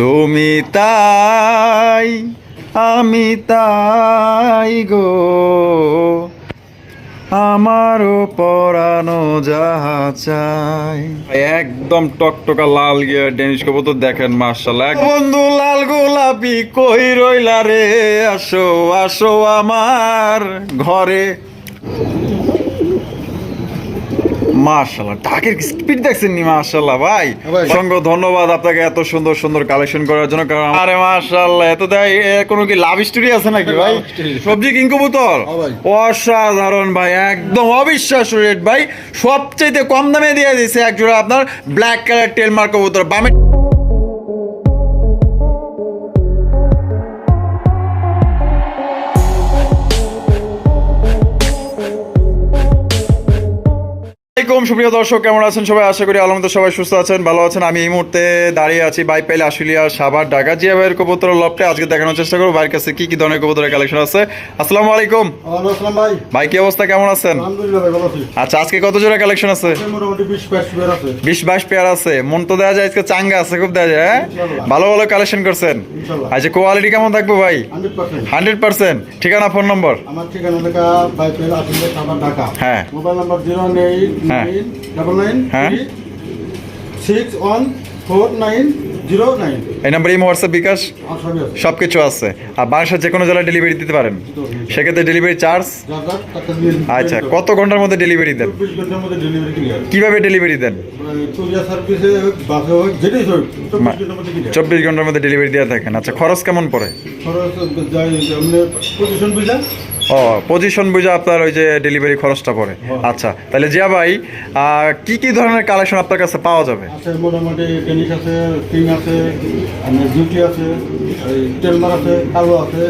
তুমি তাই আমি তাই গো। আমারও পরানো যাহা চাই। একদম টকটকা লাল গিয়ে ডেনিশ কবুতর দেখেন মার্শাল্লাহ বন্ধু লাল গোলাপি কই রইলা রে? আসো আসো আমার ঘরে। মার্শাল্লাহ ডাকের স্পিড দেখছেন নি মার্শাল্লাহ ভাই? ভাই। ধন্যবাদ আপনাকে এত সুন্দর সুন্দর কালেকশন করার জন্য কারণ আরে মার্শাল্লাহ এত দেয় কোনো কি লাভ স্টোরি আছে নাকি ভাই? সবজি কিং কবুতর? অসাধারণ ভাই একদম অবিশ্বাস্য রেট ভাই। সবচেয়ে কম দামে দিয়ে দিয়েছে একজোড়া আপনার ব্ল্যাক কালার টেলমার্ক কবুতর বামে আসসালামাইকুম সুপ্রিয় দর্শক কেমন আছেন সবাই? আশা করি আলমদ সবাই সুস্থ আছেন ভালো আছেন। আমি এই মুহূর্তে দাঁড়িয়ে আছি বাই পাইলে আশুলিয়া সাভার ঢাকা। জিয়া ভাইয়ের কবুতর লপটে আজকে দেখানোর চেষ্টা করব ভাইয়ের কাছে কি কি ধরনের কবুতরের কালেকশন আছে। আসসালামু আলাইকুম। ভাই। ভাই কি অবস্থা? কেমন আছেন? আচ্ছা আজকে কত জোড়া কালেকশন আছে? বিশ বাইশ পেয়ার আছে। মন তো দেওয়া যায় আজকে চাঙ্গা আছে খুব দেওয়া যায় হ্যাঁ? ভালো ভালো কালেকশন করছেন। আচ্ছা কোয়ালিটি কেমন থাকবে ভাই? Hundred percent. ঠিকানা ফোন নম্বর আমার ঠিকানা লেখা সাবার হ্যাঁ। মোবাইল নাম্বার জিরো এইট হ্যাঁ। নাইন ডাবল নাইন হ্যাঁ। Six one four nine zero nine এই নাম্বার এই হোয়াটসঅ্যাপ বিকাশ সব কিছু আছে। আর বাংলাদেশের যে কোনো জেলায় ডেলিভারি দিতে পারেন। সেক্ষেত্রে ডেলিভারি চার্জ আচ্ছা কত ঘণ্টার মধ্যে ডেলিভারি দেন? কীভাবে ডেলিভারি দেন? চব্বিশ ঘণ্টার মধ্যে ডেলিভারি দিয়ে থাকেন আচ্ছা খরচ কেমন পড়ে? খরচ ও পজিশন বুঝে আপনার ওই যে ডেলিভারি খরচটা পড়ে। আচ্ছা তাহলে জিয়া ভাই কি কি ধরনের কালেকশন আপনার কাছে পাওয়া যাবে? আছে মোটামুটি টেনিস আছে কিং আছে জুটি আছে টেলমার আছে কালো আছে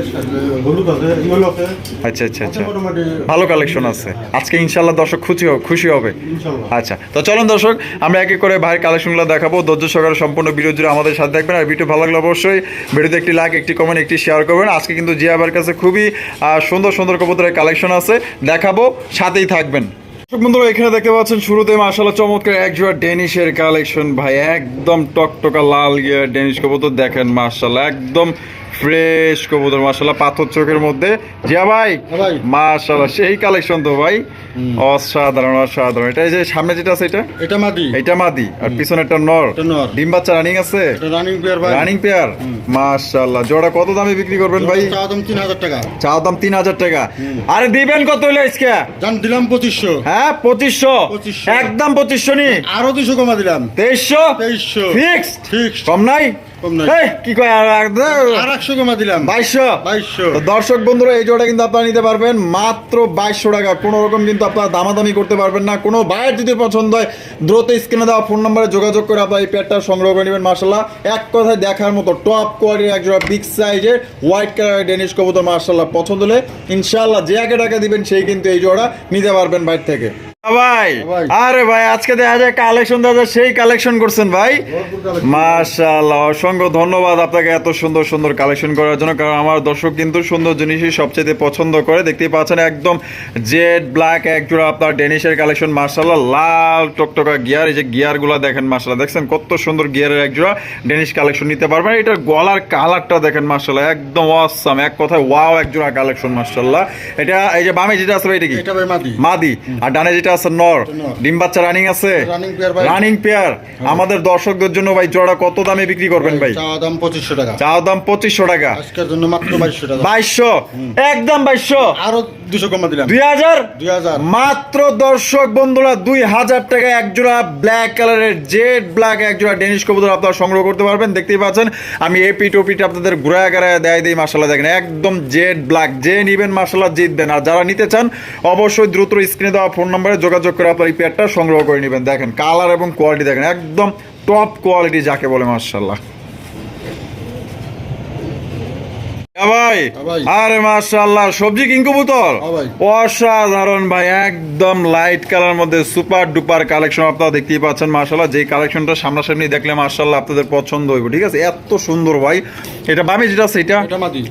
হলুদ আছে ইয়েলো আছে। আচ্ছা আচ্ছা আচ্ছা। ভালো কালেকশন আছে। আজকে ইনশাল্লাহ দর্শক খুশি হবে খুশি হবে। আচ্ছা তো চলুন দর্শক আমরা এক এক করে ভাইয়ের কালেকশনগুলো দেখাবো। ধৈর্য সহকারে সম্পূর্ণ ভিডিও জুড়ে আমাদের সাথে থাকবেন। আর ভিডিও ভালো লাগলে অবশ্যই ভিডিওতে একটি লাইক একটি কমেন্ট একটি শেয়ার করবেন। আজকে কিন্তু জিয়া ভাইয়ের কাছে খুবই আহ, সুন্দর সুন্দর কবুতরের কালেকশন আছে, দেখাবো, সাথেই থাকবেন। বন্ধুরা, এখানে দেখতে পাচ্ছেন, শুরুতে মাসালা চমৎকার এক ডেনিশের কালেকশন ভাই, একদম টকটকা লাল গিয়ে ডেনিশ কবুতর দেখেন মাসাল্লাহ একদম ফ্রেশ কবুতর মাশাআল্লাহ পাথর চোখের মধ্যে। জিয়া ভাই হ্যাঁ ভাই। মাশাআল্লাহ সেই কালেকশন তো ভাই। অসাধারণ অসাধারণ। এটা এই যে সামনে যেটা আছে এটা? এটা মাদি। এটা মাদি আর নর। এটা নর। ডিম বাচ্চা রানিং আছে? এটা রানিং প্লেয়ার ভাই। রানিং পেয়ার মাশাআল্লাহ জোড়া কত দামে বিক্রি করবেন ভাই? চা দাম তিন হাজার টাকা। চাও দাম তিন হাজার টাকা। আরে দিবেন কত হইল আজকে? জান দিলাম পঁচিশশো। হ্যাঁ পঁচিশশো? 2500 একদম পঁচিশশো নি? আরও দুশো কমা দিলাম। তেইশশো? তেইশশো। ফিক্সড ফিক্সড কম নাই? কি কয় আর একদম আর কমা দিলাম। বাইশশো? বাইশশো। দর্শক বন্ধুরা এই জোড়া কিন্তু আপনারা নিতে পারবেন। মাত্র বাইশশো টাকা। কোনো রকম কিন্তু আপনারা দামাদামি করতে পারবেন না। কোনো যদি পছন্দ হয় দ্রুত স্ক্রিনে দেওয়া ফোন নম্বরে যোগাযোগ করে আপনারা এই প্যাডটা সংগ্রহ করে নেবেন মার্শাল্লাহ এক কথায় দেখার মতো টপ কোয়ালিটির এক জোড়া বিগ সাইজের হোয়াইট কালারের ডেনিশ কবুতর মার্শাল্লাহ পছন্দ হলে ইনশাল্লাহ যে আগে টাকা দিবেন সেই কিন্তু এই জোড়া নিতে পারবেন বাইর থেকে। ভাই। আরে ভাই আজকে দেখা যায় কালেকশন যায় সেই কালেকশন করছেন ভাই। মাশাআল্লাহ অসংখ্য ধন্যবাদ আপনাকে এত সুন্দর সুন্দর কালেকশন করার জন্য কারণ আমার দর্শক কিন্তু সুন্দর জিনিসই সবচেয়ে পছন্দ করে। দেখতেই পাচ্ছেন একদম জেড ব্ল্যাক এক জোড়া আপনার ডেনিশের কালেকশন মাশাআল্লাহ লাল টকটকা গিয়ার এই যে গিয়ারগুলো দেখেন মাশাআল্লাহ দেখছেন কত সুন্দর গিয়ারের এক জোড়া ডেনিশ কালেকশন নিতে পারবেন। এটার গলার কালারটা দেখেন মাশাআল্লাহ একদম অসাম এক কথায় ওয়াও এক জোড়া কালেকশন মাশাআল্লাহ। এটা এই যে বামে যেটা আছে এটা কি? মাদি। মাদি। আর ডানে যেটা আছে নর। ডিম বাচ্চা রানিং আছে। রানিং পেয়ার আমাদের দর্শকদের জন্য ভাই জোড়া কত দামে বিক্রি করবেন ভাই দাম পঁচিশশো টাকা। চাও দাম পঁচিশশো টাকা। আজকের জন্য মাত্র বাইশশো টাকা। বাইশশো? একদম বাইশশো? আরও দুশো কমা দিলাম। দুই হাজার? দুই হাজার। মাত্র দর্শক বন্ধুরা দুই হাজার টাকা এক জোড়া ব্ল্যাক কালারের জেড ব্ল্যাক এক জোড়া ডেনিশ কবুতর আপনারা সংগ্রহ করতে পারবেন। দেখতেই পাচ্ছেন আমি এপি টপিটা আপনাদের ঘুরায় গাড়ায় দেয় দিই মাসাল্লাহ দেখেন একদম জেড ব্ল্যাক যে নিবেন মাসাল্লাহ জিতবেন। আর যারা নিতে চান অবশ্যই দ্রুত স্ক্রিনে দেওয়া ফোন নম্বরে যোগাযোগ করে আপনার এই পেয়ারটা সংগ্রহ করে নেবেন। দেখেন কালার এবং কোয়ালিটি দেখেন, একদম টপ কোয়ালিটি যাকে বলে মার্শাল্লাহ হ্যাঁ ভাই। হ্যাঁ আরে মাশাআল্লাহ সবজি কিং কবুতর? হ্যাঁ অসাধারণ ভাই একদম লাইট কালার মধ্যে সুপার ডুপার কালেকশন আপনারা দেখতেই পাচ্ছেন মাশাআল্লাহ। যেই কালেকশনটা সামনাসামনি দেখলে মাশাআল্লাহ আপনাদের পছন্দ হইব ঠিক আছে? এত সুন্দর ভাই। এটা বামে যেটা আছে এটা?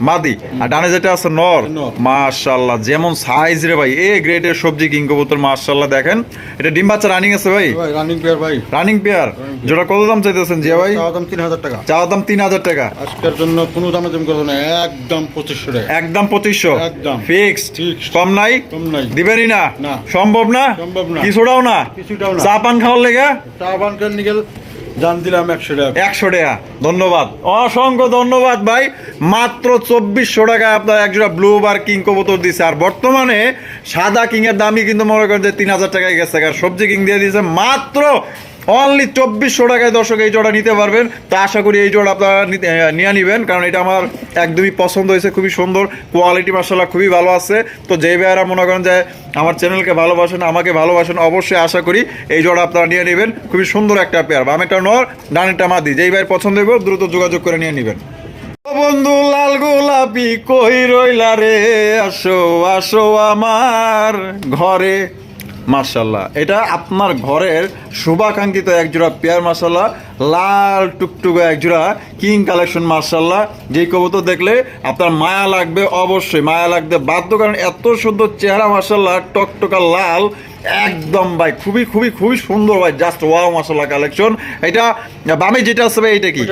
মাদি। আর ডানে যেটা আছে নর। মাশাআল্লাহ যেমন সাইজ রে ভাই এ গ্রেডের সবজি কিং কবুতর মাশাআল্লাহ দেখেন। এটা ডিম বাচ্চা রানিং আছে ভাই? ভাই রানিং পেয়ার ভাই। রানিং পেয়ার যেটা কত দাম চাইতেছেন জিয়া ভাই? চাওয়া দাম তিন হাজার টাকা। চাওয়া দাম তিন হাজার টাকা। আজকের জন্য কোনো দামে না একদম পঁচিশশো টাকা। একদম পঁচিশশো। একদম। ফিক্সড। কম নাই? কম নাই। দিবেনই না। সম্ভব না? সম্ভব না। কিছুটাও না? কিছুটাও না। চা পান খাওয়ার লেগে? চা নিগেল জান দিলাম একশো টাকা। একশো টাকা। ধন্যবাদ। অসংখ্য ধন্যবাদ ভাই। মাত্র চব্বিশশো টাকায় আপনার একজোড়া ব্লু বার কিং কবুতর দিছে। আর বর্তমানে সাদা কিং এর দামই কিন্তু মনে করেন যে তিন হাজার টাকায় গেছে। আর সবজি কিং দিয়ে দিয়েছে মাত্র অনলি চব্বিশশো টাকায় দর্শক এই জোড়া নিতে পারবেন। তো আশা করি এই জোড়া আপনারা নিয়ে নেবেন, কারণ এটা আমার একদমই পছন্দ হয়েছে, খুবই সুন্দর। কোয়ালিটি মার্শাল্লাহ খুবই ভালো আছে। তো যেই ভাইয়ারা মনে করেন যে আমার চ্যানেলকে ভালোবাসেন, আমাকে ভালোবাসেন, অবশ্যই আশা করি এই জোড়া আপনারা নিয়ে নেবেন। খুবই সুন্দর একটা পেয়ার বা বামেটা নর ডানেটা মাদি। যেই ভাইয়ের পছন্দ হইব, দ্রুত যোগাযোগ করে নিয়ে নেবেন। বন্ধু, লাল গোলাপি কই রইলা রে? আসো আসো আমার ঘরে। মার্শাল্লাহ এটা আপনার ঘরের শুভাকাঙ্ক্ষিত একজোড়া পেয়ার মার্শাল্লাহ লাল টুকটুকো একজোড়া কিং কালেকশন মার্শাল্লাহ যেই কবুতর দেখলে আপনার মায়া লাগবে, অবশ্যই মায়া লাগবে বাধ্য, কারণ এত সুন্দর চেহারা মার্শাল্লাহ টকটকা লাল একদম ভাই খুবই খুবই খুবই সুন্দর ভাই জাস্ট ওয়াও মাসাল্লাহ কালেকশন এটা বামে যেটা আছে ভাই এটা কি?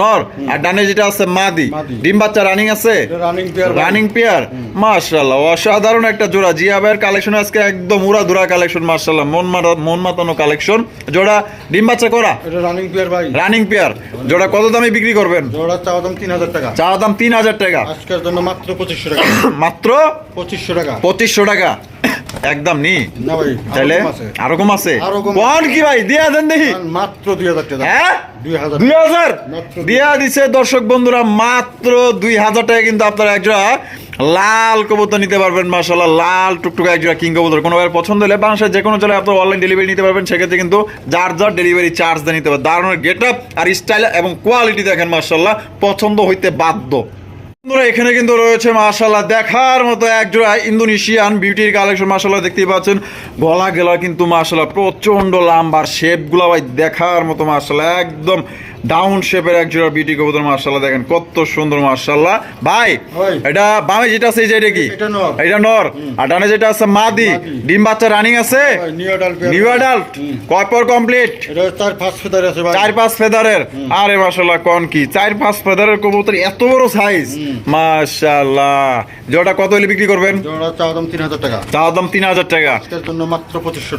নর। আর ডানে যেটা আছে মাদি। ডিম বাচ্চা রানিং আছে? রানিং পেয়ার রানিং পেয়ার মাশাআল্লাহ অসাধারণ একটা জোড়া। জিয়া ভাইয়ের কালেকশন আজকে একদম উড়া ধুরা কালেকশন মাশাআল্লাহ। মন মারা মন মাতানো কালেকশন জোড়া ডিম বাচ্চা করা? এটা রানিং পেয়ার ভাই। রানিং পেয়ার জোড়া কত দামে বিক্রি করবেন? জোড়া চাওয়া দাম তিন হাজার টাকা। চা দাম তিন হাজার টাকা। আজকের জন্য মাত্র পঁচিশশো টাকা। মাত্র পঁচিশশো টাকা। পঁচিশশো টাকা। একদম নি? না ভাই তাহলে আরও কম আছে। কোন কি ভাই দিয়া দেন দেখি। মাত্র দুই হাজার টাকা। হ্যাঁ? দুই হাজার। দিয়া দিছে দর্শক বন্ধুরা মাত্র দুই হাজার টাকা কিন্তু আপনারা একজোড়া লাল কবুতর নিতে পারবেন মাসাল্লাহ লাল টুকটুকা একজোড়া কিং কবুতর। কোনো পছন্দ হলে বাংলাদেশের যে কোনো জেলায় আপনার অনলাইন ডেলিভারি নিতে পারবেন সেক্ষেত্রে কিন্তু যার যার ডেলিভারি চার্জ দিয়ে নিতে পারবেন দারুণ গেট আপ আর স্টাইল এবং কোয়ালিটি দেখেন মাসাল্লাহ পছন্দ হইতে বাধ্য। বন্ধুরা, এখানে কিন্তু রয়েছে মাশাল্লাহ দেখার মতো একজোড়া ইন্দোনেশিয়ান বিউটির কালেকশন মাশাল্লাহ দেখতেই পাচ্ছেন। গলা গেলা কিন্তু মাশাল্লাহ প্রচণ্ড লাম্বার শেপগুলো ভাই, দেখার মতো মাশাল্লাহ একদম ডাউন শেপের একজোড়া বিউটি কবুতর মাশাল্লাহ দেখেন কত সুন্দর মাশাল্লাহ ভাই। এটা বামে যেটা আছে এটা কি? এটা নর। আর ডানে যেটা আছে মাদি। ডিম বাচ্চা রানিং আছে? New adult pair. New adult কয় পর কমপ্লিট চার পাঁচ ফেদার আছে চার পাঁচ ফেদারের। আরে মাশাল্লাহ কোন কি? চার পাঁচ ফেদারের কবুতর এত বড় সাইজ মাশাল্লাহ যেটা কত হলে বিক্রি করবেন? জোড়া দাম তিন হাজার টাকা।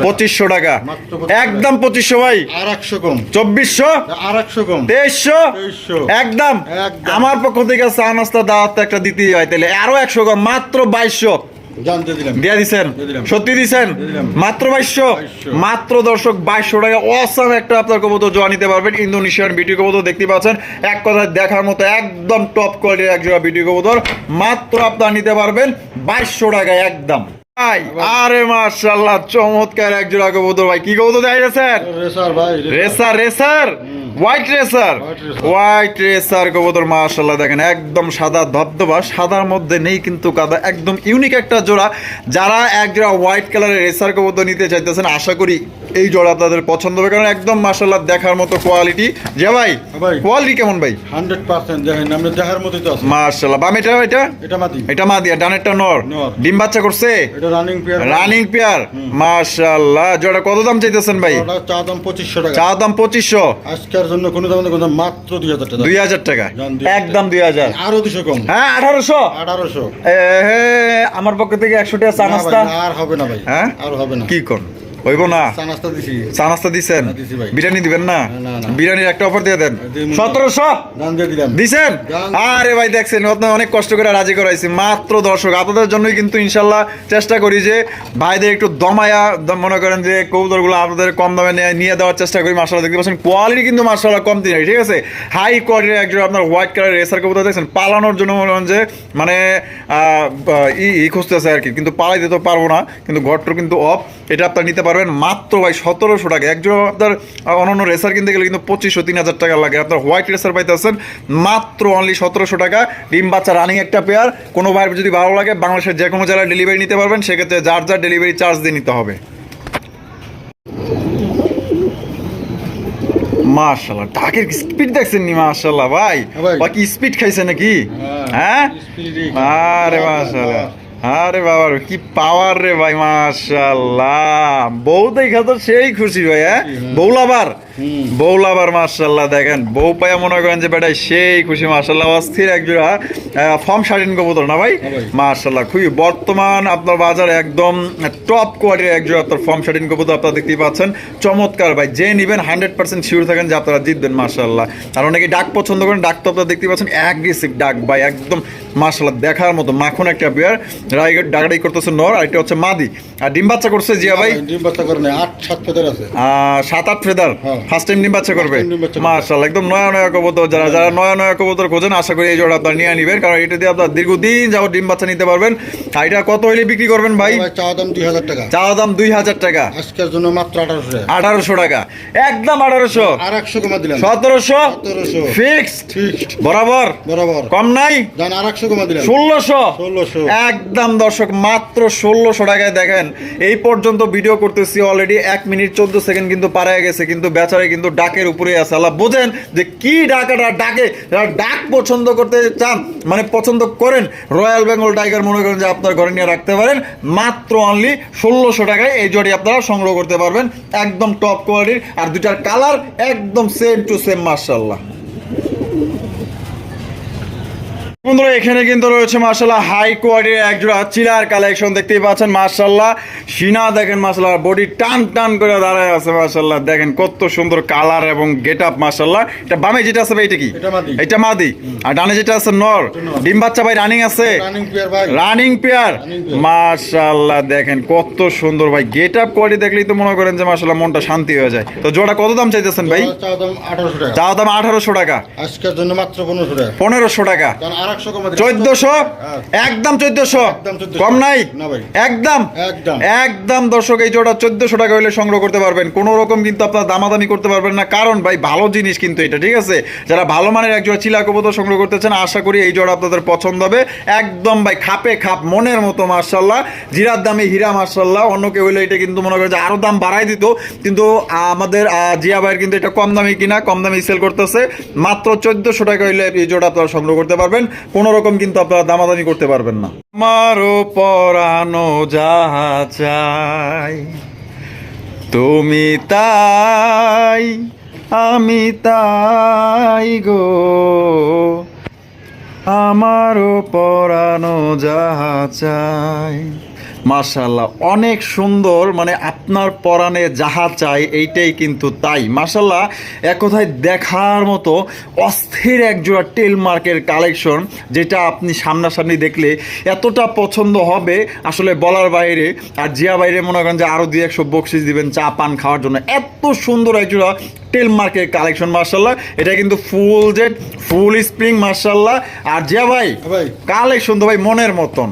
পঁচিশশো টাকা। একদম পঁচিশশো ভাই। আর একশো কম। চব্বিশশো? আর একশো কম তেইশশো? একদম। আমার পক্ষ থেকে চা নাস্তা দাওয়াত একটা দিতেই হয়। তাহলে আরও একশো কম মাত্র বাইশশো। দিয়া দিছেন? সত্যি দিছেন? মাত্র বাইশশো? মাত্র দর্শক বাইশশো টাকা। অসাম একটা আপনার জোয়া নিতে পারবেন। ইন্দোনেশিয়ান বিউটি কবুতর দেখতে পাচ্ছেন। এক কথায় দেখার মতো একদম টপ কোয়ালিটির এক জোড়া কবুতর। মাত্র আপনার নিতে পারবেন বাইশশো টাকায় একদম। ভাই। আরে মাশাল্লাহ চমৎকার এক জোড়া কবুতর ভাই। কি কবুতর দেখাই স্যার রেসার ভাই racer. Racer white racer? White racer. কবুতর দেখেন একদম সাদা ধবধবা সাদার মধ্যে নেই কিন্তু কাদা একদম ইউনিক একটা জোড়া। যারা এক জোড়া হোয়াইট কালারের রেসার কবুতর নিতে চাইতেছেন আশা করি এই জোড়া আপনাদের পছন্দ হবে কারণ একদম মাশাল্লাহ দেখার মতো কোয়ালিটি যে ভাই। কোয়ালিটি কেমন ভাই? হান্ড্রেড পার্সেন্ট দেখেন আমরা দেখার মতোই তো আছে। মাশাল্লাহ বামেটা এটা এটা? মাতি এটা মা দিয়া ডানেরটা নর। ডিম বাচ্চা করছে? এটা রানিং পেয়ার রানিং পেয়ার মাশাল্লাহ জোড়া কত দাম চাইতেছেন ভাই? চা দাম পঁচিশশো টাকা। চা দাম পঁচিশশো। আজকের জন্য কোনো দাম না কোনো দাম মাত্র দুই হাজার টাকা। দুই হাজার টাকা। একদম দুই হাজার। আরও দুশো কম। হ্যাঁ আঠারোশো। আঠারোশো। আমার পক্ষ থেকে একশো টাকা চা নাস্তা। আর হবে না ভাই। হ্যাঁ? আর হবে না। কি কোন হইব না? চা নাস্তা দিছেন। বিরিয়ানি দিবেন না। বিরিয়ানির একটা অফার দিয়ে দেন। সতেরোশো? দিছেন? আরে ভাই দেখছেন আপনার অনেক কষ্ট করে রাজি করাইছি। মাত্র দর্শক আপনাদের জন্যই কিন্তু ইনশাল্লাহ চেষ্টা করি যে ভাইদের একটু দমায়া মনে করেন যে কবুতরগুলো আপনাদের কম দামে নিয়ে- দেওয়ার চেষ্টা করি মার্শাল্লাহ দেখতে পাচ্ছেন কোয়ালিটি কিন্তু মার্শাল্লাহ কম দিন ঠিক আছে? হাই কোয়ালিটির একজন আপনার হোয়াইট কালার রেসার কবুতর দেখছেন? পালানোর জন্য মনে করেন যে মানে আহ, ই খুঁজতেছে আর কি। কিন্তু পালাই দিতে পারব না কিন্তু ঘরটার কিন্তু অফ এটা আপনার নিতে পারবেন মাত্র ভাই সতেরোশো টাকা। একজন আপনার অন্যান্য রেসার কিনতে গেলে কিন্তু পঁচিশশো তিন হাজার টাকা লাগে। আপনার হোয়াইট রেসার পাইতেছেন মাত্র অনলি সতেরোশো টাকা। ডিম বাচ্চা রানিং একটা পেয়ার কোনো ভাইয়ের যদি ভালো লাগে বাংলাদেশের যে কোনো জেলায় ডেলিভারি নিতে পারবেন। সেক্ষেত্রে যার যার ডেলিভারি চার্জ দিয়ে নিতে হবে। মাশাল্লাহ ঢাকের স্পিড দেখছেন নি মাশাল্লাহ ভাই। হ্যাঁ ভাই। বা স্পিড খাইছে নাকি? হ্যাঁ, হ্যাঁ? আরে মাশাল্লাহ আরে বাবা রে, কি পাওয়ার রে ভাই মাশাল্লাহ বউ দেখা তো সেই খুশি ভাই হ্যাঁ? বউলাবার হুম। বউলাবার মাশাল্লাহ দেখেন। বউ পায়া মনে করেন যে বেটাই সেই খুশি মাশাল্লাহ অস্থির একজোড়া ফর্ম শাড়িন কবুতর না ভাই? মাশাল্লাহ খুবই বর্তমান আপনার বাজারে একদম টপ কোয়ালিটির একজোড়া আপনার ফর্ম শাড়িন কবুতর আপনারা দেখতেই পাচ্ছেন। চমৎকার ভাই যে নিবেন হান্ড্রেড পার্সেন্ট শিওর থাকেন যে আপনারা জিতবেন মাশাল্লাহ আর অনেকে ডাক পছন্দ করেন ডাক তো আপনারা দেখতেই পাচ্ছেন অ্যাগ্রেসিভ ডাক ভাই একদম মাশাল্লাহ দেখার মতো মাখন একটা পেয়ার রাইগেট ডাকাডাই করতেছে নর আর এটা হচ্ছে মাদি। আর ডিম বাচ্চা করছে জিয়া ভাই? ডিম বাচ্চা করে নেই আট সাত ফেদার আছে। সাত আট ফেদার হ্যাঁ। ফার্স্ট টাইম ডিম বাচ্চা করবে। মাশাল্লাহ একদম নয়া নয়া কবুতর। যারা যারা নয়া নয়া কবুতর খোঁজেন আশা করি এই জোড়া আপনার নিয়ে নিবেন কারণ এটা দিয়ে আপনার দীর্ঘদিন যাবত ডিম বাচ্চা নিতে পারবেন। আর এটা কত হইলে বিক্রি করবেন ভাই? চাওয়া দাম দুই হাজার টাকা। চাওয়া দাম দুই হাজার টাকা। আজকের জন্য মাত্র আঠারোশো টাকা। আঠারোশো টাকা। একদম আঠারোশো। আর একশো কমা দিলাম। সতেরোশো। ফিক্সড ফিক্সড বরাবর। বরাবর। কম নাই? জান আর একশো ষোলোশো। একদম দর্শক মাত্র ষোলোশো টাকায় দেখেন এই পর্যন্ত ভিডিও করতেছি অলরেডি এক মিনিট চোদ্দ সেকেন্ড কিন্তু পারায় গেছে কিন্তু বেচারে কিন্তু ডাকের উপরে আছে। আল্লাহ বোঝেন যে কি ডাকাটা ডাকে যারা ডাক পছন্দ করতে চান মানে পছন্দ করেন রয়্যাল বেঙ্গল টাইগার মনে করেন যে আপনার ঘরে নিয়ে রাখতে পারেন মাত্র অনলি ষোলোশো টাকায় এই জড়ি আপনারা সংগ্রহ করতে পারবেন একদম টপ কোয়ালিটির আর দুটার কালার একদম সেম টু সেম মার্শাল্লাহ বন্ধুরা এখানে কিন্তু রয়েছে মার্শাল্লাহ হাই কোয়ালিটির একজোড়া চিলার কালেকশন দেখতেই পাচ্ছেন। মার্শাল্লাহ সিনা দেখেন মার্শাল্লাহ বডি টান টান করে দাঁড়ায় আছে মার্শাল্লাহ দেখেন কত সুন্দর কালার এবং গেট আপ মার্শাল্লাহ এটা বামে যেটা আছে ভাই এটা কি? এটা মাদি। এটা মাদি। আর ডানে যেটা আছে নর। ডিম বাচ্চা ভাই রানিং আছে? রানিং প্লেয়ার ভাই। রানিং পেয়ার মার্শাল্লাহ দেখেন কত সুন্দর ভাই। গেট আপ কোয়ালিটি দেখলেই তো মনে করেন যে মার্শাল্লাহ মনটা শান্তি হয়ে যায়। তো জোড়া কত দাম চাইতেছেন ভাই? চাও দাম আঠারোশো টাকা। আজকের জন্য মাত্র পনেরোশো টাকা। পনেরোশো টাকা। চোদ্দশো? হ্যাঁ। একদম চোদ্দশো? একদম 1400 কম নাই। একদম? একদম। একদম দর্শক এই জোড়া চোদ্দশো টাকা হলে সংগ্রহ করতে পারবেন। কোনো রকম কিন্তু আপনার দামাদামি করতে পারবেন না। কারণ ভাই ভালো জিনিস কিন্তু এটা ঠিক আছে? যারা ভালো মানের এক জোড়া চিলা কবুতর সংগ্রহ করতে চান আশা করি এই জোড়া আপনাদের পছন্দ হবে। একদম ভাই খাপে খাপ মনের মতো মার্শাল্লাহ জিরার দামে হীরা মার্শাল্লাহ অন্য কেউ হলে এটা কিন্তু মনে করে যে আরও দাম বাড়াই দিত। কিন্তু আমাদের জিয়া ভাইয়ের কিন্তু এটা কম দামে কিনা কম দামে সেল করতেছে। মাত্র চোদ্দশো টাকা হইলে এই জোড়া আপনারা সংগ্রহ করতে পারবেন। কোনো রকম কিন্তু আপনারা দামাদামি করতে পারবেন না। আমারও পরানো যাহা চাই, তুমি তাই, আমি তাই গো। আমারও পরানো যাহা চাই। মাশাল্লাহ অনেক সুন্দর মানে আপনার পরাণে যাহা চাই এইটাই কিন্তু তাই। মার্শাল্লাহ এক কথায় দেখার মতো অস্থির একজোড়া টেল মার্কের কালেকশন যেটা আপনি সামনাসামনি দেখলে এতটা পছন্দ হবে আসলে বলার বাইরে। আর জিয়া বাইরে মনে করেন যে আরও দুই একশো বকশিস দিবেন চা পান খাওয়ার জন্য। এত সুন্দর একজোড়া টেল মার্কের কালেকশন মার্শাল্লাহ এটা কিন্তু ফুল জেট ফুল স্প্রিং মার্শাল্লাহ আর জিয়া ভাই ভাই। কালেকশন তো ভাই মনের মতন।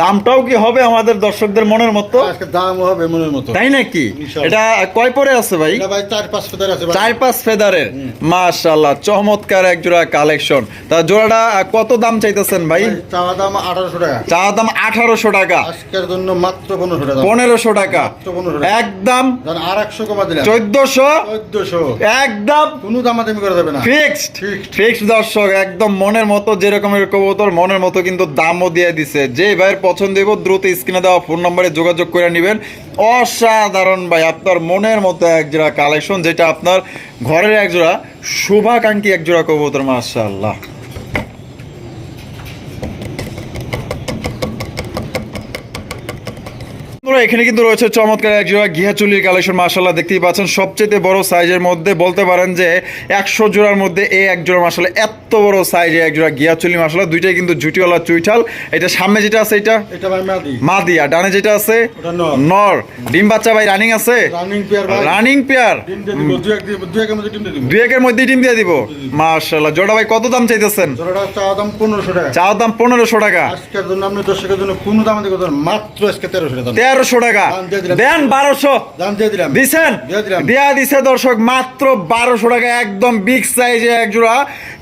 দামটাও কি হবে আমাদের দর্শকদের মনের মতো? আজকে দাম হবে মনের মতো। তাই নাকি? এটা কয় পরে আছে ভাই? ভাই চার পাঁচ ফেদার আছে চার পাঁচ ফেদারের। মাশাল্লাহ চমৎকার এক জোড়া কালেকশন। তা জোড়াটা কত দাম চাইতেছেন ভাই? চাওয়া দাম আঠারোশো টাকা। চা দাম আঠারোশো টাকা। আজকের জন্য মাত্র পনেরোশো টাকা। পনেরোশো টাকা। 1500। একদম আর একশো কমা দিলাম। চোদ্দশো? চোদ্দশো। একদম কোনো দামাদামি করা যাবে না। ফিক্সড। ফিক্সড। দর্শক একদম মনের মতো যেরকমের কবুতর মনের মতো কিন্তু দামও দিয়ে দিছে। যে ভাইয়ের পছন্দ হইব, দ্রুত স্ক্রিনে দেওয়া ফোন নম্বরে যোগাযোগ করে নেবেন। অসাধারণ ভাই, আপনার মনের মতো একজোড়া কালেকশন, যেটা আপনার ঘরের একজোড়া, শুভাকাঙ্ক্ষী একজোড়া কবুতর, মাশাআল্লাহ। এখানে কিন্তু রয়েছে চমৎকার এক জোড়া ঘিয়া চুলির কালেকশন মাসাল্লাহ দেখতেই পাচ্ছেন। সবচেয়ে বড় সাইজের মধ্যে বলতে পারেন যে একশো জোড়ার মধ্যে এই এক জোড়া মাসাল্লাহ এত বড় সাইজে এক জোড়া ঘিয়া চুলি মাসাল্লাহ দুইটাই কিন্তু জুটিওয়ালা চুইঠাল। এটা সামনে যেটা আছে এটা? মাদি মাদি। আর ডানে যেটা আছে? নর। ডিম বাচ্চা ভাই রানিং আছে? রানিং পেয়ার দিয়ে দুই এক একের মধ্যে ডিম দিয়ে দিব। দিয়ে মাশাল্লাহ জোড়া ভাই কত দাম চাইতেছেন? চাওয়া দাম পনেরোশো টাকা। চাওয়ার দাম পনেরোশো টাকা। আজকের জন্য আপনি দর্শকের জন্য কোনো দাম দিয়ে করতে মাত্র আজকে তেরোশো টাকা তেরোশো বারোশো টাকা। দেন বারোশো। দিছেন? দিয়ে দিছে দর্শক মাত্র বারোশো টাকা একদম বিগ সাইজে এক জোড়া।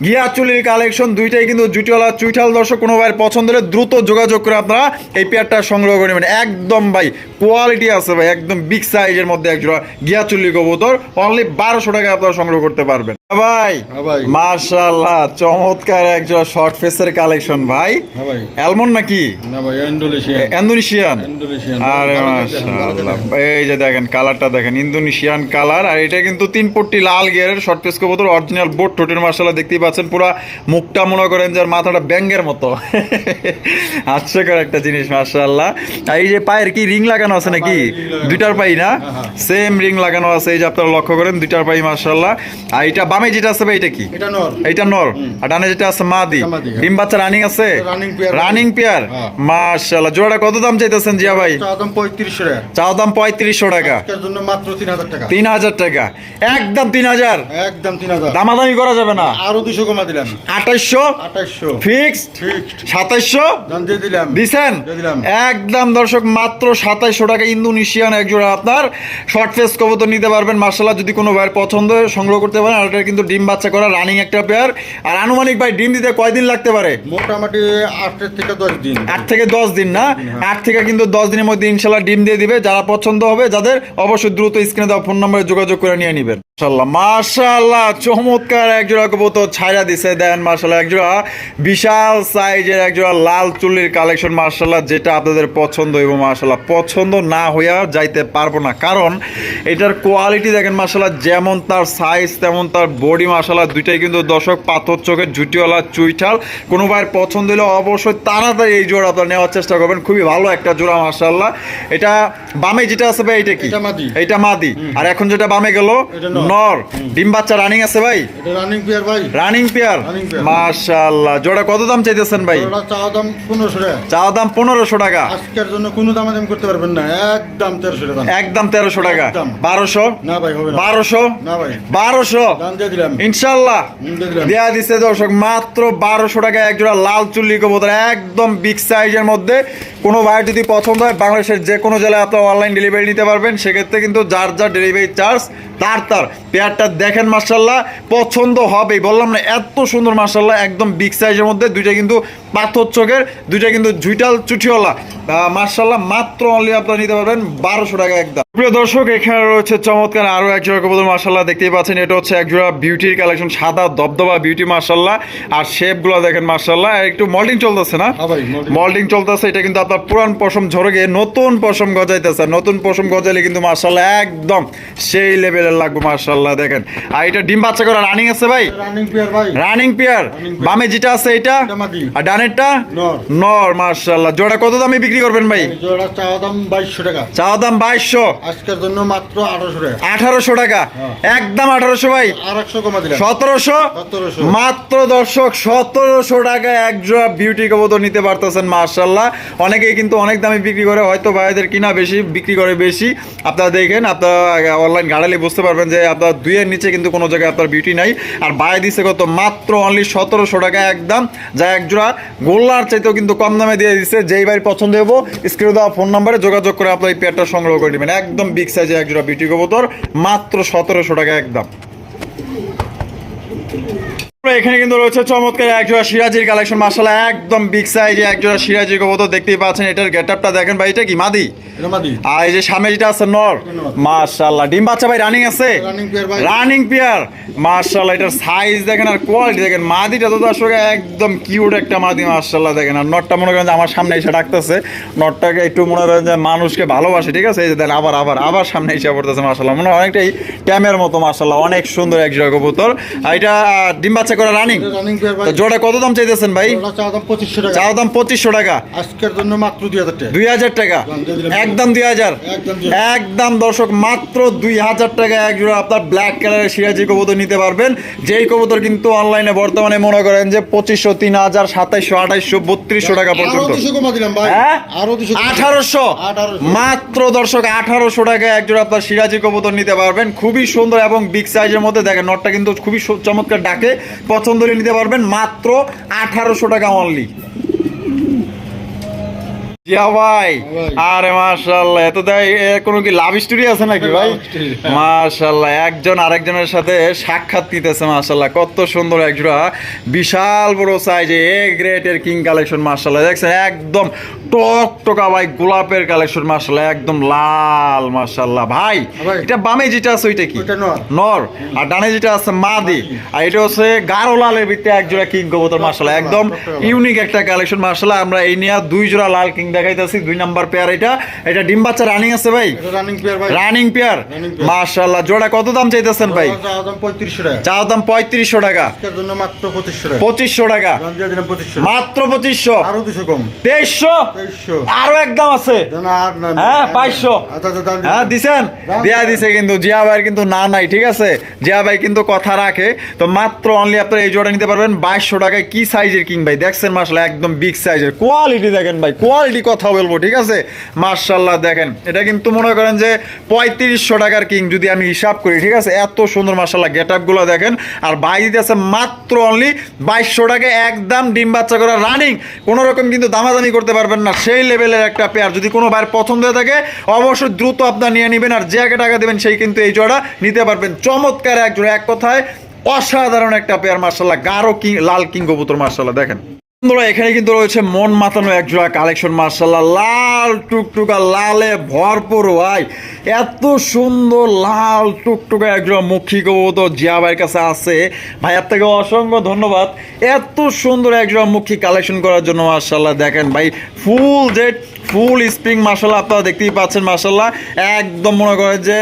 গিয়া চুলির কালেকশন দুইটাই কিন্তু জুটিওয়ালা চুইঠাল দর্শক কোনো ভাইয়ের পছন্দ হলে দ্রুত যোগাযোগ করে আপনারা এই পেয়ারটা সংগ্রহ করে নেবেন। একদম ভাই কোয়ালিটি আছে ভাই একদম বিগ সাইজের মধ্যে এক জোড়া গিয়া চুলি কবুতর। অনলি বারোশো টাকা আপনারা সংগ্রহ করতে পারবেন। ভাই হ্যাঁ মার্শাল্লাহ চমৎকার শর্ট ফেসের কালেকশন ভাই। হ্যাঁ নাকি? না ভাই ইন্দোনেশিয়ান ইন্দোনেশিয়ান আরে মাশাআল্লাহ। এই যে দেখেন কালারটা দেখেন ইন্দোনেশিয়ান কালার আর এটা কিন্তু তিন পট্টি লাল গিয়ারের শর্ট পেস কবুতর অরিজিনাল বোট টোটের মাশাআল্লাহ দেখতেই পাচ্ছেন। পুরো মুখটা মনে করেন যার মাথাটা ব্যাঙ্গের মতো। হাস্যকর একটা জিনিস মাশাআল্লাহ। আর এই যে পায়ের কি রিং লাগানো আছে নাকি? দুইটার পাই না? হ্যাঁ, হ্যাঁ। সেম রিং লাগানো আছে এই যে আপনারা লক্ষ্য করেন দুইটার পাই মাশাআল্লাহ। আর এটা বামে যেটা আছে ভাই এটা কি? এটা নর। এইটা নর। আর ডানে যেটা আছে মাদি। এটা হ্যাঁ। ডিম বাচ্চা রানিং আছে? রানিং পেয়ার হ্যাঁ। মাশাআল্লাহ। জোড়াটা কত দাম চাইতেছেন জিয়া ভাই? চা দাম পঁয়ত্রিশশো টাকা। চাও দাম পঁয়ত্রিশশো টাকা। আজকের জন্য মাত্র তিন হাজার টাকা। তিন হাজার টাকা। একদম তিন হাজার। একদম দামাদামি করা যাবে না। আরও দুশো কমা দিলাম। আঠাইশশো? আঠাইশশো। ফিক্সড? ফিক্সড। সাতাইশশো? দাম দিয়ে দিলাম। দিছেন? একদম দর্শক মাত্র সাতাইশশো টাকা ইন্দোনেশিয়ান একজোড়া আপনার। শর্ট ফেস কবুতর নিতে পারবেন। মার্শাল্লাহ যদি কোনো ভাইয়ের পছন্দ হয় সংগ্রহ করতে পারেন। আর এটা কিন্তু ডিম বাচ্চা করা রানিং একটা পেয়ার আর আনুমানিক ভাই ডিম দিতে কয়দিন লাগতে পারে? মোটামুটি আটের থেকে দশ দিন। আট থেকে দশ দিন না? আট থেকে কিন্তু দশ দিনের মধ্যে ইনশাল্লাহ ডিম দিয়ে দিবে। যারা পছন্দ হবে যাদের অবশ্যই দ্রুত স্ক্রিনে দেওয়া ফোন নম্বরে যোগাযোগ করে নিয়ে নেবেন। মাশাল্লাহ মাশাল্লাহ চমৎকার একজোড়া কবুতর ছায়া দিছে। দেন মাশাল্লাহ একজোড়া বিশাল সাইজের একজোড়া লাল চুল্লির কালেকশন মাশাল্লাহ যেটা আপনাদের পছন্দ হইব মাশাল্লাহ পছন্দ না হইয়া যাইতে পারব না। কারণ এটার কোয়ালিটি দেখেন মাশাল্লাহ যেমন তার সাইজ তেমন তার বডি মাশাল্লাহ দুইটাই কিন্তু দর্শক পাথর চোখের জুটিওয়ালা চুইঠাল। কোনো ভাইয়ের পছন্দ হলে অবশ্যই তাড়াতাড়ি এই জোড়া আপনার নেওয়ার চেষ্টা করবেন। খুবই ভালো একটা জোড়া মাশাল্লাহ এটা বামে যেটা আছে ভাই এটা কি? এটা মাদি। আর এখন যেটা বামে গেল নর। ডিম বাচ্চা রানিং আছে ভাই? রানিং পেয়ার ভাই। Running pair. মাশাআল্লাহ। জোড়া কত দাম চাইতেছেন ভাই? ওটা চা দাম পনেরোশো টাকা। চা দাম পনেরোশো টাকা। আজকের জন্য কোনো দামাদামি করতে পারবেন না। একদম তেরোশো টাকা। একদম তেরোশো টাকা। বারোশো? না ভাই হবে না। বারোশো? না ভাই। বারোশো? দাম ইনশাল্লাহ। দিয়ে দিচ্ছে দর্শক মাত্র বারোশো টাকা এক জোড়া লাল চুল্লি কবুতর একদম বিগ সাইজের মধ্যে। কোনো ভাইয়ের যদি পছন্দ হয় বাংলাদেশের যে কোনো জেলায় আপনার অনলাইন ডেলিভারি নিতে পারবেন। সেক্ষেত্রে কিন্তু যার যার ডেলিভারি চার্জ তার তার পেয়ারটা দেখেন মার্শাল্লাহ পছন্দ হবেই। বললাম না এত সুন্দর মার্শাল্লাহ একদম বিগ সাইজের মধ্যে। দুইটা কিন্তু পাথর চোখের দুইটা কিন্তু জুইটাল চুটিওয়ালা। মার্শাল্লাহ মাত্র অনলি আপনারা নিতে পারবেন বারোশো টাকা একদম প্রিয় দর্শক এখানে রয়েছে চমৎকার আরও এক জোড়া কবুতর মার্শাল্লাহ দেখতেই পাচ্ছেন এটা হচ্ছে এক জোড়া বিউটির কালেকশন সাদা দবদবা বিউটি মার্শাল্লাহ আর শেপগুলো দেখেন মার্শাল্লাহ একটু মল্টিং চলতেছে না? হ্যাঁ মল্টিং চলতেছে এটা কিন্তু আপনার পুরান পশম ঝরে গিয়ে নতুন পশম গজাইতেছে নতুন পশম গজাইলে কিন্তু মার্শাল্লাহ একদম সেই লেভেলের লাগবে মার্শাল্লাহ দেখেন। আর এটা ডিম বাচ্চা করা রানিং আছে ভাই? রানিং পেয়ার ভাই। রানিং পেয়ার বামে যেটা আছে এটা? আর ডানেরটা? নর। নর মার্শাল্লাহ জোড়া কত দামে বিক্রি করবেন ভাই? জোড়া চা দাম বাইশশো টাকা। চাওয়া দাম বাইশশো। আজকের জন্য মাত্র আঠারোশো টাকা। আঠারোশো টাকা। হ্যাঁ। একদম আঠারোশো ভাই। সতেরোশো? 1700 মাত্র দর্শক সতেরোশো টাকায় এক জোড়া বিউটি কবুতর নিতে পারতেছেন মার্শাল্লাহ অনেকেই কিন্তু অনেক দামে বিক্রি করে হয়তো ভাইদের কিনা বেশি বিক্রি করে বেশি। আপনারা দেখেন আপনারা অনলাইন গাড়ালে বুঝতে পারবেন যে আপনার দুইয়ের নিচে কিন্তু কোনো জায়গায় আপনার বিউটি নাই। আর বাই দিছে কত? মাত্র অনলি সতেরোশো টাকা একদম যা এক জোড়া গোল্লার চাইতেও কিন্তু কম দামে দিয়ে দিচ্ছে যেই ভাই পছন্দ হব স্ক্রিনে দেওয়া ফোন নাম্বারে যোগাযোগ করে আপনার এই পেয়ারটা সংগ্রহ করে নেবেন। একদম বিগ সাইজে এক জোড়া বিউটি কবুতর মাত্র সতেরোশো টাকা একদম। এখানে কিন্তু রয়েছে চমৎকার একজোড়া সিরাজির কালেকশন মাসালা একদম বিগ সাইজে একজোড়া সিরাজির কবুতর দেখতেই পাচ্ছেন। এটার গেটআপটা দেখেন ভাই এটা কি মাদি? আর এই যে সামনে যেটা আছে নর মাশাআল্লাহ। ডিম বাচ্চা ভাই রানিং আছে? রানিং পেয়ার মাশাআল্লাহ এটার সাইজ দেখেন আর কোয়ালিটি দেখেন। মাদিটা তো আসলে একদম কিউট একটা মাদি মাশাআল্লাহ দেখেন। আর নটটা মনে করেন যে আমার সামনে এসে ডাকতেছে। নটটাকে একটু মনে করেন যে মানুষকে ভালোবাসে ঠিক আছে? এই যে দেখেন আবার আবার আবার সামনে এসে পড়তেছে মাশাআল্লাহ। মনে হয় অনেকটাই ট্যামের মতো মাশাআল্লাহ। অনেক সুন্দর এক জোড়া কবুতর। আর এটা ডিম বাচ্চা করে রানিং জোড়া কত দাম চাইতেছেন ভাই? জোড়া চা দাম পঁচিশশো টাকা। আজকের জন্য মাত্র দুই হাজার টাকা। দুই হাজার টাকা। একদম দুই হাজার। একদম দর্শক মাত্র দুই হাজার টাকা এক জোড়া আপনার ব্ল্যাক কালারের সিরাজি কবুতর নিতে পারবেন। যেই কবুতর কিন্তু অনলাইনে বর্তমানে মনে করেন যে পঁচিশশো তিন হাজার সাতাইশশো আঠাইশশো বত্রিশশো টাকা পর্যন্ত। হ্যাঁ? আঠারোশো। মাত্র দর্শক আঠারোশো টাকা একজোড়া আপনার সিরাজি কবুতর নিতে পারবেন। খুবই সুন্দর এবং বিগ সাইজের মধ্যে দেখেন নটটা কিন্তু খুবই চমৎকার ডাকে। পছন্দ নিতে পারবেন মাত্র আঠারোশো টাকা অনলি জিয়া ভাই ভাই। আরে মাশাআল্লাহ এত তাই কোনো কি লাভ স্টোরি আছে নাকি ভাই? মাশাআল্লাহ একজন আরেকজনের সাথে সাক্ষাৎ নিতেছে মাশাআল্লাহ কত সুন্দর একজোড়া বিশাল বড় সাইজে এ গ্রেটের কিং কালেকশন মাশাআল্লাহ দেখছেন? একদম টক টকা ভাই গোলাপের কালেকশন মাশাআল্লাহ একদম লাল মাশাআল্লাহ। ভাই ভাই। এটা বামে যেটা আছে ওইটা কি? নর। আর ডানে যেটা আছে মাদি। আর এটা হচ্ছে গাঢ় লালের ভিতরে এক জোড়া কিং কবুতর মাশাআল্লাহ একদম ইউনিক একটা কালেকশন মাশাআল্লাহ। আমরা এই নিয়ে দুই জোড়া লাল কিং দেখাইতেছি দুই নাম্বার পেয়ার এটা। এটা ডিম বাচ্চা রানিং আছে ভাই। রানিং পেয়ার ভাই। রানিং পেয়ার মাশাআল্লাহ জোড়া কত দাম চাইতেছেন ভাই? চাওয়া দাম পঁয়ত্রিশশো টাকা। মাত্র পঁচিশশো টাকা। মাত্র পঁচিশশো। আরও দুশো কম। তেইশশো? আরও একদম আছে। হ্যাঁ, বাইশশো। আচ্ছা আচ্ছা হ্যাঁ দিছেন? দেয়া দিছে কিন্তু জিয়া ভাইয়ের কিন্তু না নাই ঠিক আছে? জিয়া ভাই কিন্তু কথা রাখে। তো মাত্র অনলি আপনারা এই জোড়া নিতে পারবেন বাইশশো টাকায়। কি সাইজের কিং ভাই? দেখছেন মাসাল্লাহ একদম বিগ সাইজের কোয়ালিটি দেখেন ভাই কোয়ালিটি কথা বলব, ঠিক আছে? মার্শাল্লাহ দেখেন, এটা কিন্তু মনে করেন যে পঁয়ত্রিশশো টাকার কিং যদি আমি হিসাব করি, ঠিক আছে? এত সুন্দর মার্শাল্লাহ গেটগুলো দেখেন। আর ভাই দিতেছে মাত্র অনলি বাইশশো টাকায় একদম ডিম বাচ্চা করা রানিং কোনো রকম কিন্তু দামাদামি করতে পারবেন না, সেই লেভেলের একটা পেয়ার যদি কোনো ভাইয়ের পছন্দ হয়ে থাকে, অবশ্যই দ্রুত আপনার নিয়ে নেবেন, আর যে টাকা দেবেন, সেই কিন্তু এই জোড়া নিতে পারবেন। চমৎকার এক জোড়া, এক কথায় অসাধারণ একটা পেয়ার মার্শাল্লাহ গাঢ় কিং, লাল কিং কবুতর মার্শাল্লাহ দেখেন। বন্ধুরা এখানে কিন্তু রয়েছে মন মাতানো এক জোড়া কালেকশন মার্শাল্লাহ। লাল টুকটুকা লালে ভরপুর ভাই। এত সুন্দর লাল টুকটুকা এক জোড়া মুখী কবুতর জিয়া ভাইয়ের কাছে আছে। ভাইয়ার থেকে অসংখ্য ধন্যবাদ। এত সুন্দর এক জোড়া মুখী কালেকশন করার জন্য মার্শাল্লাহ দেখেন ভাই ফুল জেড ফুল স্প্রিং মার্শাল্লাহ আপনারা দেখতেই পাচ্ছেন মার্শাল্লাহ। একদম মনে করেন যে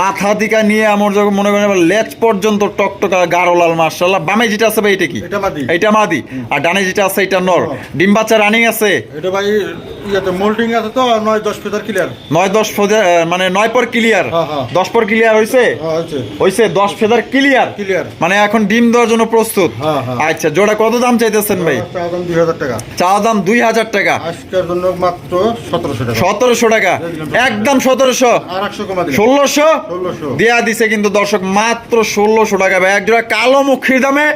মাথা দিকা নিয়ে আমার যখন মনে করেন লেজ পর্যন্ত টকটকা গাঢ় লাল মার্শাল্লাহ। বামে যেটা আছে ভাই এটা কি? এটা মাদি। এটা মাদি। আর ডানে যেটা আছে এটা নর। ডিম বাচ্চা রানিং আছে। এটা ভাই ইয়াতে মোল্ডিং আছে তো নয় দশ ফিটার ক্লিয়ার নয় দশ ফেদার মানে পর ক্লিয়ার পর ক্লিয়ার ক্লিয়ার ক্লিয়ার এখন ডিম দেওয়ার জন্য প্রস্তুত। হ্যাঁ, হ্যাঁ। আচ্ছা জোড়া কত দাম চাইতেছেন ভাই? দাম টাকা। চা দাম টাকা। আজকের জন্য মাত্র সতেরোশো টাকা। টাকা। একদম সতেরোশো। আর একশো কমা দিলাম। ষোলোশো? দেয়া দিছে কিন্তু দর্শক মাত্র ষোলোশো টাকা ভাই। একজোড়া কালো মুখির দামে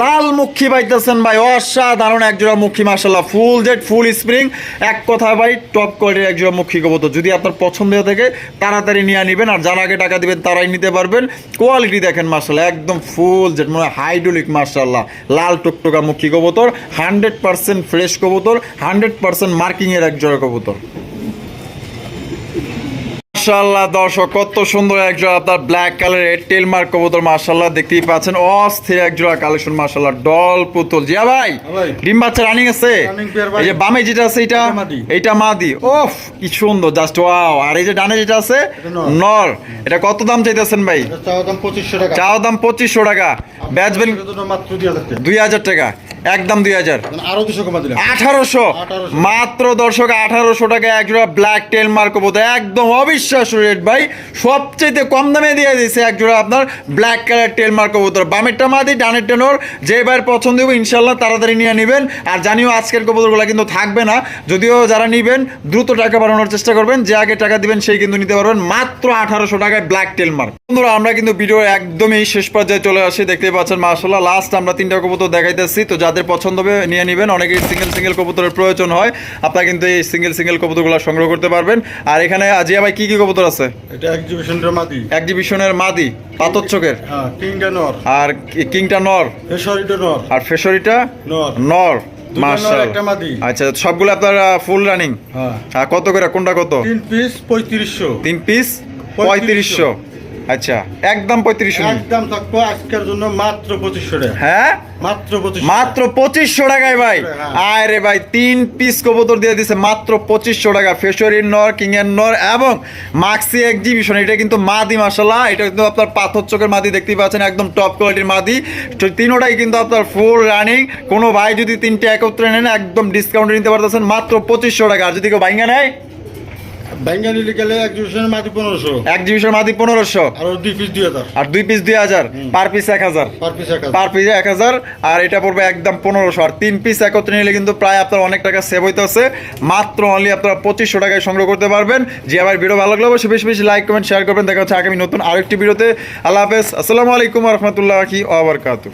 লাল মুখী পাইতেছেন ভাই। অসাধারণ একজোড়া মুখী মাসাল্লাহ ফুল জেড ফুল স্প্রিং। এক কথা ভাই টপ কোয়ালিটির একজন মুখী কবুতর। যদি আপনার পছন্দ হয়ে থাকে, তাড়াতাড়ি নিয়ে নেবেন আর যারা আগে টাকা দেবেন, তারাই নিতে পারবেন। কোয়ালিটি দেখেন মার্শাল্লাহ, একদম ফুল যেটা মানে হাইড্রোলিক মার্শাল্লাহ। লাল টুকটোকা মুখী কবুতর হান্ড্রেড পার্সেন্ট ফ্রেশ কবুতর হান্ড্রেড পার্সেন্ট মার্কিংয়ের একজোড়া কবুতর। মাশাল্লাহ দর্শক কত সুন্দর একজোড়া আপনার ব্ল্যাক কালারের টেল মার্ক কবুতর মাশাল্লাহ দেখতেই পাচ্ছেন। অস্থির একজোড়া কালেকশন মাশাল্লাহ ডল পুতুল। জিয়া ভাই। ডিম বাচ্চা রানিং আছে। এই যে বামে যেটা আছে এটা? এটা মাদি। ওফ কি সুন্দর জাস্ট ওয়াও আর এই যে ডানে যেটা আছে নর। এটা কত দাম চাইতেছেন ভাই? চাওয়া দাম পঁচিশশো টাকা। চাও দাম পঁচিশশো টাকা। টাকা। দুই হাজার টাকা। একদম দুই হাজার। আরও দুশো কমা দিলাম। আঠারোশো। মাত্র দর্শক আঠারোশো টাকা একজোড়া ব্ল্যাক টেল মার্ক কবুতর একদম অবিশ্বাস্য রেট ভাই। সবচেয়ে কম দামে দিয়ে দিয়েছে একজোড়া আপনার ব্ল্যাক কালার টেল মার্ক কবুতর বামেরটা মাদি ডানের টেনর যে ভাইয়ের পছন্দ হবে ইনশাল্লাহ তাড়াতাড়ি নিয়ে নেবেন। আর জানিও আজকের কবুতরগুলো কিন্তু থাকবে না। যদিও যারা নেবেন দ্রুত টাকা বাড়ানোর চেষ্টা করবেন। যে আগে টাকা দিবেন সেই কিন্তু নিতে পারবেন। মাত্র আঠারোশো টাকায় ব্ল্যাক টেল মার্ক বন্ধুরা আমরা কিন্তু ভিডিও একদমই শেষ পর্যায়ে চলে আসি। দেখতেই পাচ্ছেন মার্শাল্লাহ লাস্ট আমরা তিনটা কবুতর দেখাইতেছি। তো যাদের পছন্দ হবে নিয়ে নেবেন। অনেকে সিঙ্গেল সিঙ্গেল কবুতরের প্রয়োজন হয়। আপনারা কিন্তু এই সিঙ্গেল সিঙ্গেল কবুতরগুলো সংগ্রহ করতে পারবেন। আর এখানে আজিয়া ভাই কি কি কবুতর আছে? এটা মাদি। এক্সিবিশনের মাদি পাতর চোখের। হ্যাঁ কিংটা নর। আর কিংটা নর? আর ফেসরিটা? নর। আচ্ছা সবগুলো আপনার ফুল রানিং হ্যাঁ। কত করে কোনটা কত? তিন পিস পঁয়ত্রিশশো। তিন পিস পঁয়ত্রিশশো। আচ্ছা একদম পঁয়ত্রিশশো একদম থাকব আজকের জন্য মাত্র পঁচিশশো টাকা। হ্যাঁ? মাত্র মাত্র পঁচিশশো টাকায় ভাই। হ্যাঁ। আয় রে ভাই তিন পিস কবুতর দিয়ে দিছে মাত্র পঁচিশশো টাকা। ফেসরির নর কিং এর নর এবং মাক্সি এক্সিবিশন এটা কিন্তু মাদি মাসাল্লাহ এটা কিন্তু আপনার পাথর চোখের মাদি দেখতেই পাচ্ছেন একদম টপ কোয়ালিটির মাদি। তিনোটাই কিন্তু আপনার ফুল রানিং কোনো ভাই যদি তিনটে একত্রে নেন একদম ডিসকাউন্টে নিতে পারতেছেন মাত্র পঁচিশশো টাকা। আর যদি কেউ ভাইঙ্গা নেয় ব্যাঙ্গা নিলে গেলে এক্সিবিশনের মাদি পনেরোশো। পনেরোশো। আর দুই পিস দুই হাজার। আর দুই পিস দুই হাজার পার পিস এক হাজার। পার পিস এক হাজার। পার পিসে এক হাজার আর এটা পড়বে একদম পনেরোশো। আর তিন পিস একত্রে নিলে কিন্তু প্রায় আপনার অনেক টাকা সেভ হইতেছে। মাত্র অনলি আপনারা পঁচিশশো টাকায় সংগ্রহ করতে পারবেন। যে আমার ভিডিও ভালো লাগলে অবশ্যই বেশি বেশি লাইক কমেন্ট শেয়ার করবেন। দেখা হচ্ছে আগামী নতুন আরেকটি ভিডিওতে আল্লাহ হাফেজ। আসসালামু আলাইকুম রহমতুল্লাহ কি আবরকাতু